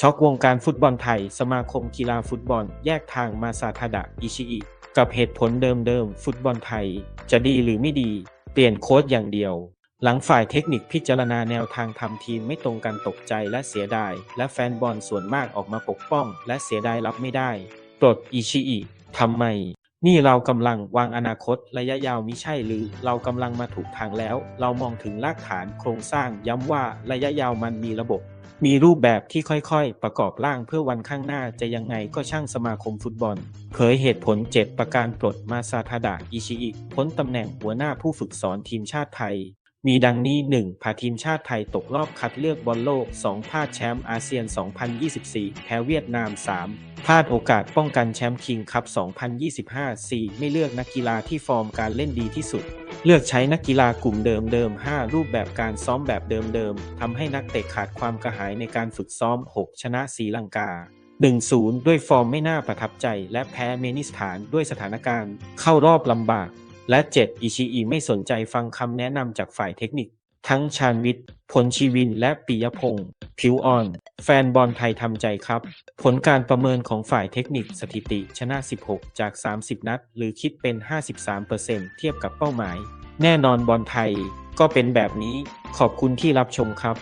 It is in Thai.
ช็อกวงการฟุตบอลไทย สมาคมกีฬาฟุตบอล แยกทางมาซาทาดะอิชิอิกับเหตุผลเดิมๆ ฟุตบอลไทย จะดีหรือไม่ดี เปลี่ยนโค้ชอย่างเดียว หลังฝ่ายเทคนิคพิจารณาแนวทางทำทีมไม่ตรงกันตกใจและเสียดาย และแฟนบอลส่วนมากออกมาปกป้อง และเสียดายรับไม่ได้ปลดอิชิอิทำไม นี่เรากำลังวางอนาคตระยะยาวมิใช่หรือ เรากำลังมาถูกทางแล้ว เรามองถึงรากฐานโครงสร้างย้ำว่าระยะยาวมันมีระบบ มีรูปแบบที่ค่อยๆ ประกอบร่างเพื่อวันข้างหน้าจะยังไงก็ช่างสมาคมฟุตบอล เผยเหตุผล 7 ประการปลดมาซาทาดะอิชิอิพ้นตำแหน่งหัวหน้าผู้ฝึกสอนทีมชาติไทย มีดังนี้ 1. พาทีมชาติไทยตกรอบคัดเลือกบอลโลก 2. พลาดแชมป์อาเซียน 2024 แพ้เวียดนาม 3. พลาดโอกาสป้องกันแชมป์คิงคัพ 2025 4. ไม่เลือกนักกีฬาที่ฟอร์มการเล่นดีที่สุด เลือกใช้นักกีฬากลุ่มเดิมๆ 5 รูปแบบการซ้อมแบบเดิมๆ ทำให้นักเตะขาดความกระหายในการฝึกซ้อม 6 ชนะศรีลังกา 1-0 ด้วยฟอร์มไม่น่าประทับใจ และแพ้เมนิสถานด้วยสถานการณ์ เข้ารอบลำบาก และ 7 อิชิอิไม่สนใจฟังคำแนะนำจากฝ่ายเทคนิค ทั้งชาญวิทย์พลชีวินและปิยพงศ์ ผิวอ่อน แฟนบอลไทยทำใจครับ ผลการประเมินของฝ่ายเทคนิคสถิติชนะ 16 จาก 30 นัด หรือคิดเป็น 53%เทียบกับเป้าหมาย แน่นอนบอลไทยก็เป็นแบบนี้ ขอบคุณที่รับชมครับ